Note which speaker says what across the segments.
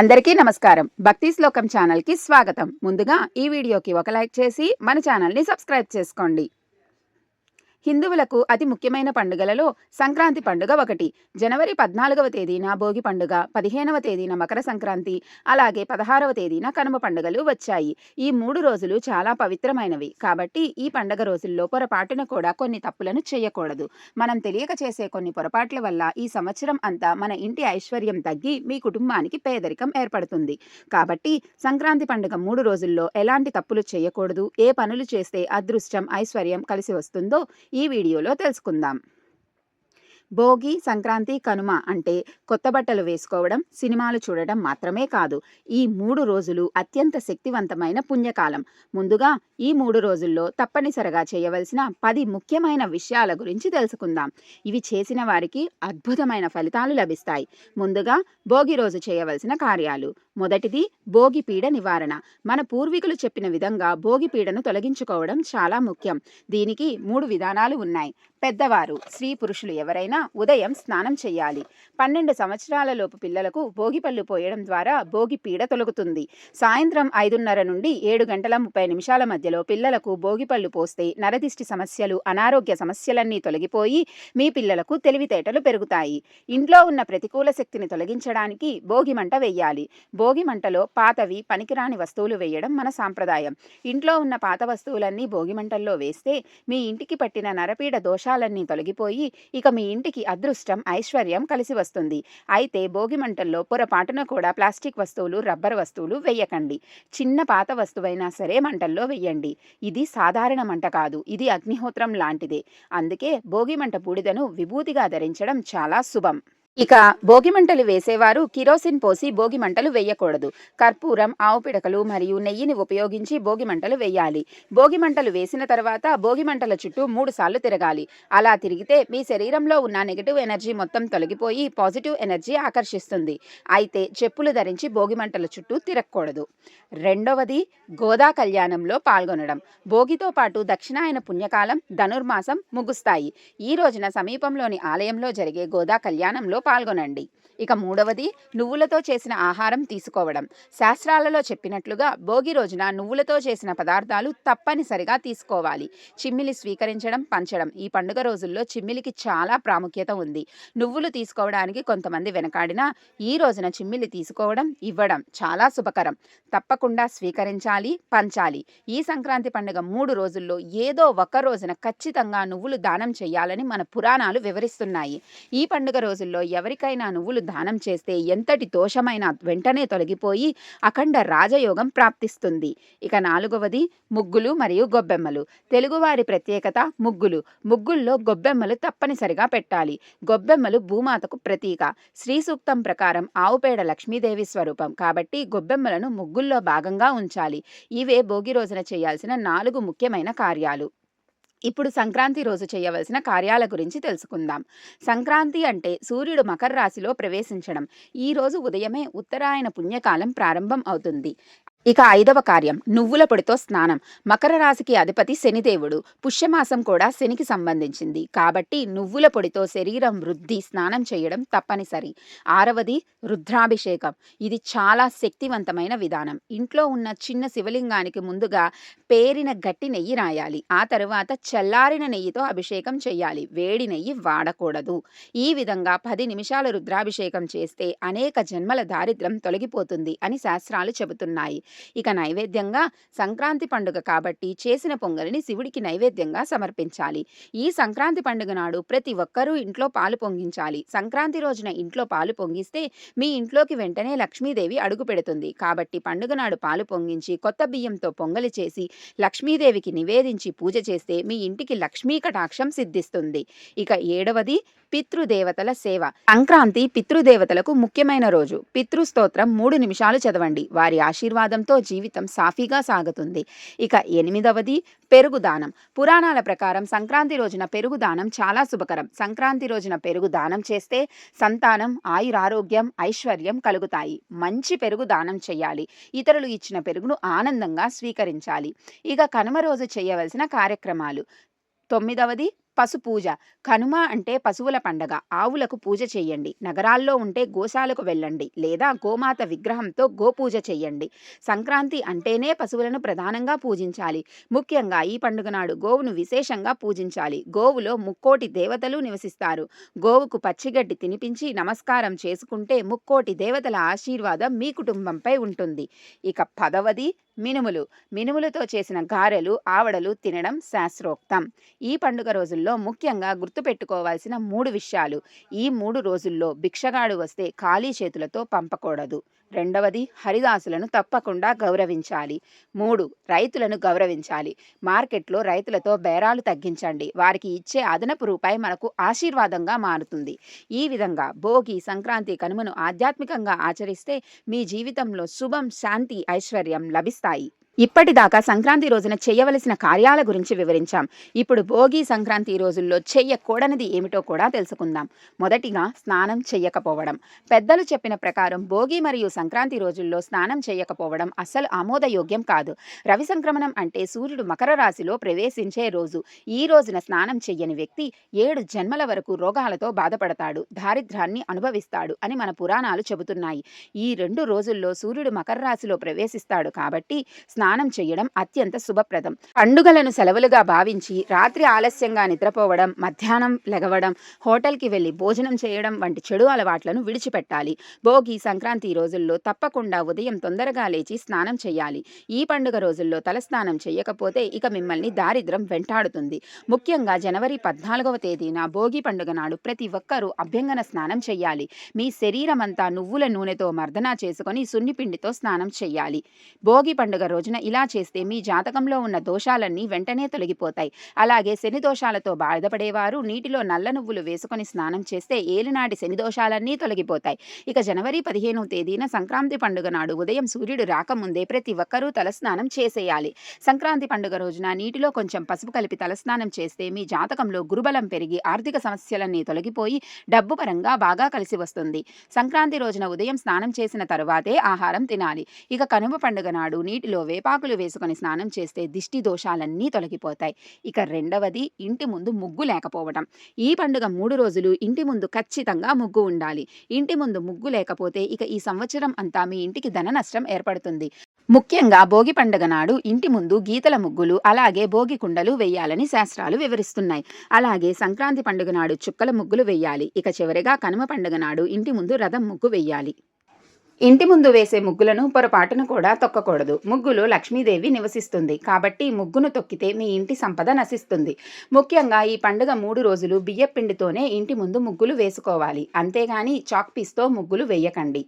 Speaker 1: అందరికీ నమస్కారం. భక్తి శ్లోకం ఛానల్కి స్వాగతం. ముందుగా ఈ వీడియోకి ఒక లైక్ చేసి మన ఛానల్ని సబ్స్క్రైబ్ చేసుకోండి. హిందువులకు అతి ముఖ్యమైన పండుగలలో సంక్రాంతి పండుగ ఒకటి. జనవరి పద్నాలుగవ తేదీన భోగి పండుగ పదిహేనవ తేదీన మకర సంక్రాంతి అలాగే పదహారవ తేదీన కనుమ పండుగలు వచ్చాయి. ఈ మూడు రోజులు చాలా పవిత్రమైనవి. కాబట్టి ఈ పండుగ రోజుల్లో పొరపాటున కూడా కొన్ని తప్పులను చేయకూడదు. మనం తెలియక చేసే కొన్ని పొరపాట్ల వల్ల ఈ సంవత్సరం అంతా మన ఇంటి ఐశ్వర్యం తగ్గి మీ కుటుంబానికి పేదరికం ఏర్పడుతుంది. కాబట్టి సంక్రాంతి పండుగ మూడు రోజుల్లో ఎలాంటి తప్పులు చేయకూడదు ఏ పనులు చేస్తే అదృష్టం ఐశ్వర్యం కలిసి వస్తుందో ఈ వీడియోలో తెలుసుకుందాం. భోగి సంక్రాంతి కనుమ అంటే కొత్త బట్టలు వేసుకోవడం సినిమాలు చూడడం మాత్రమే కాదు. ఈ మూడు రోజులు అత్యంత శక్తివంతమైన పుణ్యకాలం. ముందుగా ఈ మూడు రోజుల్లో తప్పనిసరిగా చేయవలసిన పది ముఖ్యమైన విషయాల గురించి తెలుసుకుందాం. ఇవి చేసిన వారికి అద్భుతమైన ఫలితాలు లభిస్తాయి. ముందుగా భోగి రోజు చేయవలసిన కార్యాలు. మొదటిది భోగి పీడ నివారణ. మన పూర్వీకులు చెప్పిన విధంగా భోగిపీడను తొలగించుకోవడం చాలా ముఖ్యం. దీనికి మూడు విధానాలు ఉన్నాయి. పెద్దవారు స్త్రీ పురుషులు ఎవరైనా ఉదయం స్నానం చేయాలి. పన్నెండు సంవత్సరాలలోపు పిల్లలకు భోగిపళ్ళు పోయడం ద్వారా భోగిపీడ తొలగుతుంది. సాయంత్రం ఐదున్నర నుండి ఏడు గంటల ముప్పై నిమిషాల మధ్యలో పిల్లలకు భోగి పళ్ళు పోస్తే నరదిష్టి సమస్యలు అనారోగ్య సమస్యలన్నీ తొలగిపోయి మీ పిల్లలకు తెలివితేటలు పెరుగుతాయి. ఇంట్లో ఉన్న ప్రతికూల శక్తిని తొలగించడానికి భోగి మంట వెయ్యాలి భోగి మంటలో పాతవి పనికిరాని వస్తువులు వేయడం మన సాంప్రదాయం. ఇంట్లో ఉన్న పాత వస్తువులన్నీ భోగి మంటల్లో వేస్తే మీ ఇంటికి పట్టిన నరపీడ దోషాలన్నీ తొలగిపోయి ఇక మీ ఇంటికి అదృష్టం ఐశ్వర్యం కలిసి వస్తుంది. అయితే భోగి మంటల్లో పొరపాటున కూడా ప్లాస్టిక్ వస్తువులు రబ్బర్ వస్తువులు వేయకండి. చిన్న పాత వస్తువైనా సరే మంటల్లో వెయ్యండి ఇది సాధారణ మంట కాదు. ఇది అగ్నిహోత్రం లాంటిదే. అందుకే భోగి మంట బూడిదను విభూతిగా ధరించడం చాలా శుభం. ఇక భోగి మంటలు వేసేవారు కిరోసిన్ పోసి భోగి మంటలు వేయకూడదు. కర్పూరం ఆవు పిడకలు మరియు నెయ్యిని ఉపయోగించి భోగి మంటలు వేయాలి. భోగిమంటలు వేసిన తర్వాత భోగిమంటల చుట్టూ మూడు సార్లు తిరగాలి. అలా తిరిగితే మీ శరీరంలో ఉన్న నెగిటివ్ ఎనర్జీ మొత్తం తొలగిపోయి పాజిటివ్ ఎనర్జీ ఆకర్షిస్తుంది. అయితే చెప్పులు ధరించి భోగిమంటల చుట్టూ తిరగకూడదు. రెండవది గోదా కళ్యాణంలో పాల్గొనడం. భోగితో పాటు దక్షిణాయన పుణ్యకాలం ధనుర్మాసం ముగుస్తాయి. ఈ రోజున సమీపంలోని ఆలయంలో జరిగే గోదా కళ్యాణంలో పాల్గొనండి. ఇక మూడవది నువ్వులతో చేసిన ఆహారం తీసుకోవడం. శాస్త్రాలలో చెప్పినట్లుగా భోగి రోజున నువ్వులతో చేసిన పదార్థాలు తప్పనిసరిగా తీసుకోవాలి. చిమ్మిలి స్వీకరించడం పంచడం. ఈ పండుగ రోజుల్లో చిమ్మిలికి చాలా ప్రాముఖ్యత ఉంది. నువ్వులు తీసుకోవడానికి కొంతమంది వెనకాడినా ఈ రోజున చిమ్మిలి తీసుకోవడం ఇవ్వడం చాలా శుభకరం. తప్పకుండా స్వీకరించాలి పంచాలి. ఈ సంక్రాంతి పండుగ మూడు రోజుల్లో ఏదో ఒక రోజున ఖచ్చితంగా నువ్వులు దానం చేయాలని మన పురాణాలు వివరిస్తున్నాయి. ఈ పండుగ రోజుల్లో ఎవరికైనా నువ్వులు దానం చేస్తే ఎంతటి దోషమైనా వెంటనే తొలగిపోయి అఖండ రాజయోగం ప్రాప్తిస్తుంది. ఇక నాలుగవది ముగ్గులు మరియు గొబ్బెమ్మలు. తెలుగువారి ప్రత్యేకత ముగ్గులు. ముగ్గుల్లో గొబ్బెమ్మలు తప్పనిసరిగా పెట్టాలి. గొబ్బెమ్మలు భూమాతకు ప్రతీక. శ్రీ సూక్తం ప్రకారం ఆవుపేడ లక్ష్మీదేవి స్వరూపం. కాబట్టి గొబ్బెమ్మలను ముగ్గుల్లో భాగంగా ఉంచాలి. ఇవే భోగి రోజున చేయాల్సిన నాలుగు ముఖ్యమైన కార్యాలు. ఇప్పుడు సంక్రాంతి రోజు చేయవలసిన కార్యాల గురించి తెలుసుకుందాం. సంక్రాంతి అంటే సూర్యుడు మకర రాశిలో ప్రవేశించడం. ఈ రోజు ఉదయమే ఉత్తరాయణ పుణ్యకాలం ప్రారంభం అవుతుంది. ఇక ఐదవ కార్యం నువ్వుల పొడితో స్నానం. మకర రాశికి అధిపతి శనిదేవుడు. పుష్యమాసం కూడా శనికి సంబంధించింది. కాబట్టి నువ్వుల పొడితో శరీరం వృద్ధి స్నానం చేయడం తప్పనిసరి. ఆరవది రుద్రాభిషేకం. ఇది చాలా శక్తివంతమైన విధానం. ఇంట్లో ఉన్న చిన్న శివలింగానికి ముందుగా పేరిన గట్టి నెయ్యి రాయాలి. ఆ తరువాత చల్లారిన నెయ్యితో అభిషేకం చేయాలి. వేడి నెయ్యి వాడకూడదు. ఈ విధంగా పది నిమిషాల రుద్రాభిషేకం చేస్తే అనేక జన్మల దారిద్ర్యం తొలగిపోతుంది అని శాస్త్రాలు చెబుతున్నాయి. ఇక నైవేద్యంగా సంక్రాంతి పండుగ కాబట్టి చేసిన పొంగలిని శివుడికి నైవేద్యంగా సమర్పించాలి. ఈ సంక్రాంతి పండుగ నాడు ప్రతి ఒక్కరూ ఇంట్లో పాలు పొంగించాలి. సంక్రాంతి రోజున ఇంట్లో పాలు పొంగిస్తే మీ ఇంట్లోకి వెంటనే లక్ష్మీదేవి అడుగు పెడుతుంది. కాబట్టి పండుగ నాడు పాలు పొంగించి కొత్త బియ్యంతో పొంగలి చేసి లక్ష్మీదేవికి నివేదించి పూజ చేస్తే మీ ఇంటికి లక్ష్మీ కటాక్షం సిద్ధిస్తుంది. ఇక ఏడవది పితృదేవతల సేవ. సంక్రాంతి పితృదేవతలకు ముఖ్యమైన రోజు. పితృస్తోత్రం మూడు నిమిషాలు చదవండి. వారి ఆశీర్వాదంతో జీవితం సాఫీగా సాగుతుంది. ఇక ఎనిమిదవది పెరుగుదానం. పురాణాల ప్రకారం సంక్రాంతి రోజున పెరుగుదానం చాలా శుభకరం. సంక్రాంతి రోజున పెరుగు దానం చేస్తే సంతానం ఆయురారోగ్యం ఐశ్వర్యం కలుగుతాయి. మంచి పెరుగు దానం చేయాలి. ఇతరులు ఇచ్చిన పెరుగును ఆనందంగా స్వీకరించాలి. ఇక కనుమ రోజు చేయవలసిన కార్యక్రమాలు. తొమ్మిదవది పశు పూజ కనుమ అంటే పశువుల పండగ. ఆవులకు పూజ చేయండి. నగరాల్లో ఉంటే గోశాలకు వెళ్ళండి. లేదా గోమాత విగ్రహంతో గోపూజ చేయండి. సంక్రాంతి అంటేనే పశువులను ప్రధానంగా పూజించాలి. ముఖ్యంగా ఈ పండుగ నాడు గోవును విశేషంగా పూజించాలి. గోవులో ముక్కోటి దేవతలు నివసిస్తారు. గోవుకు పచ్చిగడ్డి తినిపించి నమస్కారం చేసుకుంటే ముక్కోటి దేవతల ఆశీర్వాదం మీ కుటుంబంపై ఉంటుంది. ఇక పదవది మినుములు. మినుములతో చేసిన గారెలు ఆవడలు తినడం శాస్త్రోక్తం. ఈ పండుగ రోజుల్లో ముఖ్యంగా గుర్తుపెట్టుకోవాల్సిన మూడు విషయాలు. ఈ మూడు రోజుల్లో భిక్షగాడు వస్తే ఖాళీ చేతులతో పంపకూడదు. రెండవది హరిదాసులను తప్పకుండా గౌరవించాలి. మూడు రైతులను గౌరవించాలి. మార్కెట్లో రైతులతో బేరాలు తగ్గించండి. వారికి ఇచ్చే అదనపు రూపాయి మనకు ఆశీర్వాదంగా మారుతుంది. ఈ విధంగా భోగి సంక్రాంతి కనుమను ఆధ్యాత్మికంగా ఆచరిస్తే మీ జీవితంలో శుభం శాంతి ఐశ్వర్యం లభిస్తాయి. ఇప్పటిదాకా సంక్రాంతి రోజున చేయవలసిన కార్యాల గురించి వివరించాం. ఇప్పుడు భోగి సంక్రాంతి రోజుల్లో చెయ్యకూడనిది ఏమిటో కూడా తెలుసుకుందాం. మొదటిగా స్నానం చెయ్యకపోవడం. పెద్దలు చెప్పిన ప్రకారం భోగి మరియు సంక్రాంతి రోజుల్లో స్నానం చేయకపోవడం అస్సలు ఆమోదయోగ్యం కాదు. రవి సంక్రమణం అంటే సూర్యుడు మకర రాశిలో ప్రవేశించే రోజు. ఈ రోజున స్నానం చెయ్యని వ్యక్తి ఏడు జన్మల వరకు రోగాలతో బాధపడతాడు దారిద్ర్యాన్ని అనుభవిస్తాడు అని మన పురాణాలు చెబుతున్నాయి. ఈ రెండు రోజుల్లో సూర్యుడు మకర రాశిలో ప్రవేశిస్తాడు కాబట్టి స్నానం స్నానం చేయడం అత్యంత శుభప్రదం. పండుగలను సెలవులుగా భావించి రాత్రి ఆలస్యంగా నిద్రపోవడం మధ్యాహ్నం లెగవడం హోటల్కి వెళ్ళి భోజనం చేయడం వంటి చెడు అలవాట్లను విడిచిపెట్టాలి. భోగి సంక్రాంతి రోజుల్లో తప్పకుండా ఉదయం తొందరగా లేచి స్నానం చేయాలి. ఈ పండుగ రోజుల్లో తలస్నానం చేయకపోతే ఇక మిమ్మల్ని దారిద్రం వెంటాడుతుంది. ముఖ్యంగా జనవరి పద్నాలుగవ తేదీన భోగి పండుగ నాడు ప్రతి ఒక్కరూ అభ్యంగన స్నానం చేయాలి. మీ శరీరమంతా నువ్వుల నూనెతో మర్దనా చేసుకొని సున్నిపిండితో స్నానం చేయాలి. భోగి పండుగ రోజున ఇలా చేస్తే మీ జాతకంలో ఉన్న దోషాలన్నీ వెంటనే తొలగిపోతాయి. అలాగే శని దోషాలతో బాధపడేవారు నీటిలో నల్ల నువ్వులు వేసుకొని స్నానం చేస్తే ఏలినాటి శని దోషాలన్నీ తొలగిపోతాయి. ఇక జనవరి పదిహేనవ తేదీన సంక్రాంతి పండుగ నాడు ఉదయం సూర్యుడు రాకముందే ప్రతి ఒక్కరూ తలస్నానం చేసేయాలి. సంక్రాంతి పండుగ రోజున నీటిలో కొంచెం పసుపు కలిపి తలస్నానం చేస్తే మీ జాతకంలో గురుబలం పెరిగి ఆర్థిక సమస్యలన్నీ తొలగిపోయి డబ్బు పరంగా బాగా కలిసి వస్తుంది. సంక్రాంతి రోజున ఉదయం స్నానం చేసిన తరువాతే ఆహారం తినాలి. ఇక కనుమ పండుగ నాడు నీటిలో వేపాకులు వేసుకొని స్నానం చేస్తే దిష్టి దోషాలన్నీ తొలగిపోతాయి. ఇక రెండవది ఇంటి ముందు ముగ్గు లేకపోవడం ఈ పండుగ మూడు రోజులు ఇంటి ముందు ఖచ్చితంగా ముగ్గు ఉండాలి. ఇంటి ముందు ముగ్గు లేకపోతే ఇక ఈ సంవత్సరం అంతా మీ ఇంటికి ధన నష్టం ఏర్పడుతుంది. ముఖ్యంగా భోగి పండుగ నాడు ఇంటి ముందు గీతల ముగ్గులు అలాగే భోగి కుండలు వేయాలని శాస్త్రాలు వివరిస్తున్నాయి. అలాగే సంక్రాంతి పండుగ నాడు చుక్కల ముగ్గులు వేయాలి. ఇక చివరిగా కనుమ పండుగ నాడు ఇంటి ముందు రథం ముగ్గు వేయాలి. ఇంటి ముందు వేసే ముగ్గులను పొరపాటున కూడా తొక్కకూడదు. ముగ్గులు లక్ష్మీదేవి నివసిస్తుంది. కాబట్టి ముగ్గును తొక్కితే మీ ఇంటి సంపద నశిస్తుంది. ముఖ్యంగా ఈ పండుగ మూడు రోజులు బియ్యపిండితోనే ఇంటి ముందు ముగ్గులు వేసుకోవాలి. అంతేగాని చాక్ పీస్తో ముగ్గులు వేయకండి.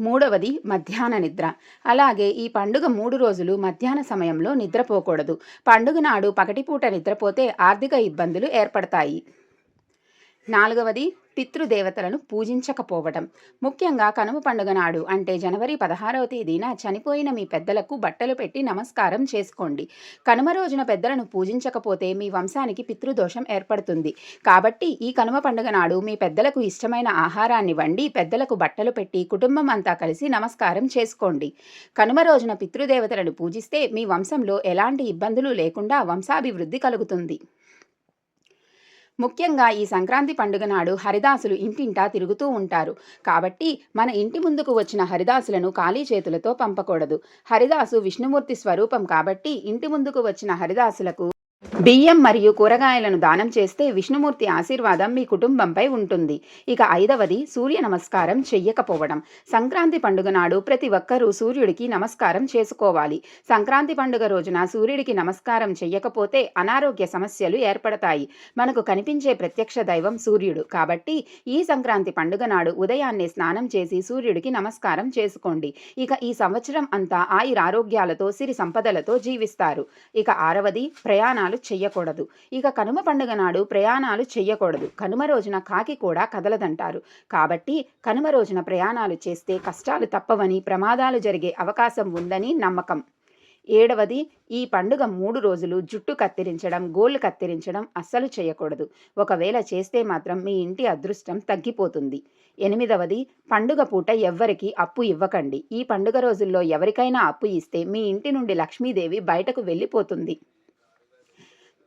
Speaker 1: మూడవది మధ్యాహ్న నిద్ర. అలాగే ఈ పండుగ మూడు రోజులు మధ్యాహ్న సమయంలో నిద్రపోకూడదు. పండుగ నాడు పగటిపూట నిద్రపోతే ఆర్థిక ఇబ్బందులు ఏర్పడతాయి. నాలుగవది పితృదేవతలను పూజించకపోవడం ముఖ్యంగా కనుమ పండుగ నాడు అంటే జనవరి పదహారవ తేదీన చనిపోయిన మీ పెద్దలకు బట్టలు పెట్టి నమస్కారం చేసుకోండి. కనుమ రోజున పెద్దలను పూజించకపోతే మీ వంశానికి పితృదోషం ఏర్పడుతుంది. కాబట్టి ఈ కనుమ పండుగ నాడు మీ పెద్దలకు ఇష్టమైన ఆహారాన్ని వండి పెద్దలకు బట్టలు పెట్టి కుటుంబం అంతా కలిసి నమస్కారం చేసుకోండి. కనుమ రోజున పితృదేవతలను పూజిస్తే మీ వంశంలో ఎలాంటి ఇబ్బందులు లేకుండా వంశాభివృద్ధి కలుగుతుంది. ముఖ్యంగా ఈ సంక్రాంతి పండుగ నాడు హరిదాసులు ఇంటింటా తిరుగుతూ ఉంటారు. కాబట్టి మన ఇంటి ముందుకు వచ్చిన హరిదాసులను ఖాళీ చేతులతో పంపకూడదు. హరిదాసు విష్ణుమూర్తి స్వరూపం కాబట్టి ఇంటి ముందుకు వచ్చిన హరిదాసులకు బియ్యం మరియు కూరగాయలను దానం చేస్తే విష్ణుమూర్తి ఆశీర్వాదం మీ కుటుంబంపై ఉంటుంది. ఇక ఐదవది సూర్య నమస్కారం చెయ్యకపోవడం. సంక్రాంతి పండుగ నాడు ప్రతి ఒక్కరూ సూర్యుడికి నమస్కారం చేసుకోవాలి. సంక్రాంతి పండుగ రోజున సూర్యుడికి నమస్కారం చెయ్యకపోతే అనారోగ్య సమస్యలు ఏర్పడతాయి. మనకు కనిపించే ప్రత్యక్ష దైవం సూర్యుడు. కాబట్టి ఈ సంక్రాంతి పండుగ నాడు ఉదయాన్నే స్నానం చేసి సూర్యుడికి నమస్కారం చేసుకోండి. ఇక ఈ సంవత్సరం అంతా ఆయురారోగ్యాలతో సిరి సంపదలతో జీవిస్తారు. ఇక ఆరవది ప్రయాణాలు. చెయ్యకూడదు. ఇక కనుమ పండుగ నాడు ప్రయాణాలు చెయ్యకూడదు. కనుమ రోజున కాకి కూడా కదలదంటారు. కాబట్టి కనుమ రోజున ప్రయాణాలు చేస్తే కష్టాలు తప్పవని ప్రమాదాలు జరిగే అవకాశం ఉందని నమ్మకం. ఏడవది ఈ పండుగ మూడు రోజులు జుట్టు కత్తిరించడం గోళ్ళు కత్తిరించడం అస్సలు చేయకూడదు ఒకవేళ చేస్తే మాత్రం మీ ఇంటి అదృష్టం తగ్గిపోతుంది. ఎనిమిదవది పండుగ పూట ఎవ్వరికి అప్పు ఇవ్వకండి. ఈ పండుగ రోజుల్లో ఎవరికైనా అప్పు ఇస్తే మీ ఇంటి నుండి లక్ష్మీదేవి బయటకు వెళ్ళిపోతుంది.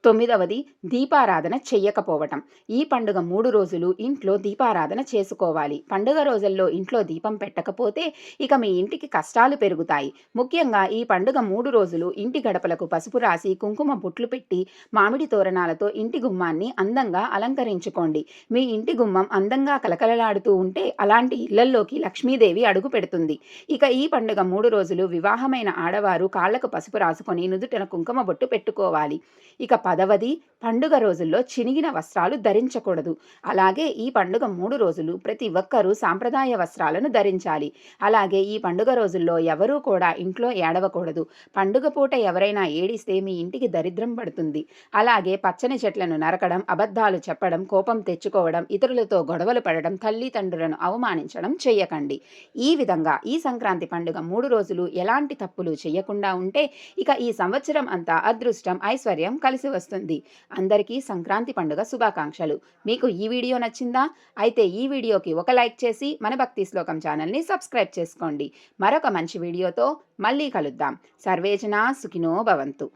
Speaker 1: తొమ్మిదవది దీపారాధన చెయ్యకపోవటం. ఈ పండుగ మూడు రోజులు ఇంట్లో దీపారాధన చేసుకోవాలి. పండుగ రోజుల్లో ఇంట్లో దీపం పెట్టకపోతే ఇక మీ ఇంటికి కష్టాలు పెరుగుతాయి. ముఖ్యంగా ఈ పండుగ మూడు రోజులు ఇంటి గడపలకు పసుపు రాసి కుంకుమ బుట్లు పెట్టి మామిడి తోరణాలతో ఇంటి గుమ్మాన్ని అందంగా అలంకరించుకోండి. మీ ఇంటి గుమ్మం అందంగా కలకలలాడుతూ ఉంటే అలాంటి ఇళ్ళల్లోకి లక్ష్మీదేవి అడుగు పెడుతుంది. ఇక ఈ పండుగ మూడు రోజులు వివాహమైన ఆడవారు కాళ్ళకు పసుపు రాసుకొని నుదుటిన కుంకుమ బొట్టు పెట్టుకోవాలి. ఇక పదవది పండుగ రోజుల్లో చినిగిన వస్త్రాలు ధరించకూడదు. అలాగే ఈ పండుగ మూడు రోజులు ప్రతి ఒక్కరూ సాంప్రదాయ వస్త్రాలను ధరించాలి. అలాగే ఈ పండుగ రోజుల్లో ఎవరూ కూడా ఇంట్లో ఏడవకూడదు. పండుగ పూట ఎవరైనా ఏడిస్తే మీ ఇంటికి దరిద్రం పడుతుంది. అలాగే పచ్చని చెట్లను నరకడం అబద్ధాలు చెప్పడం కోపం తెచ్చుకోవడం ఇతరులతో గొడవలు పడడం తల్లిదండ్రులను అవమానించడం చేయకండి. ఈ విధంగా ఈ సంక్రాంతి పండుగ మూడు రోజులు ఎలాంటి తప్పులు చేయకుండా ఉంటే ఇక ఈ సంవత్సరం అంతా అదృష్టం ఐశ్వర్యం కలిసి వస్తుంది. వస్తుంది. అందరికీ సంక్రాంతి పండుగ శుభాకాంక్షలు. మీకు ఈ వీడియో నచ్చిందా? అయితే ఈ వీడియోకి ఒక లైక్ చేసి మన భక్తి శ్లోకం ఛానల్ని సబ్స్క్రైబ్ చేసుకోండి. మరొక మంచి వీడియోతో మళ్ళీ కలుద్దాం. సర్వేజన సుఖినో భవంతు.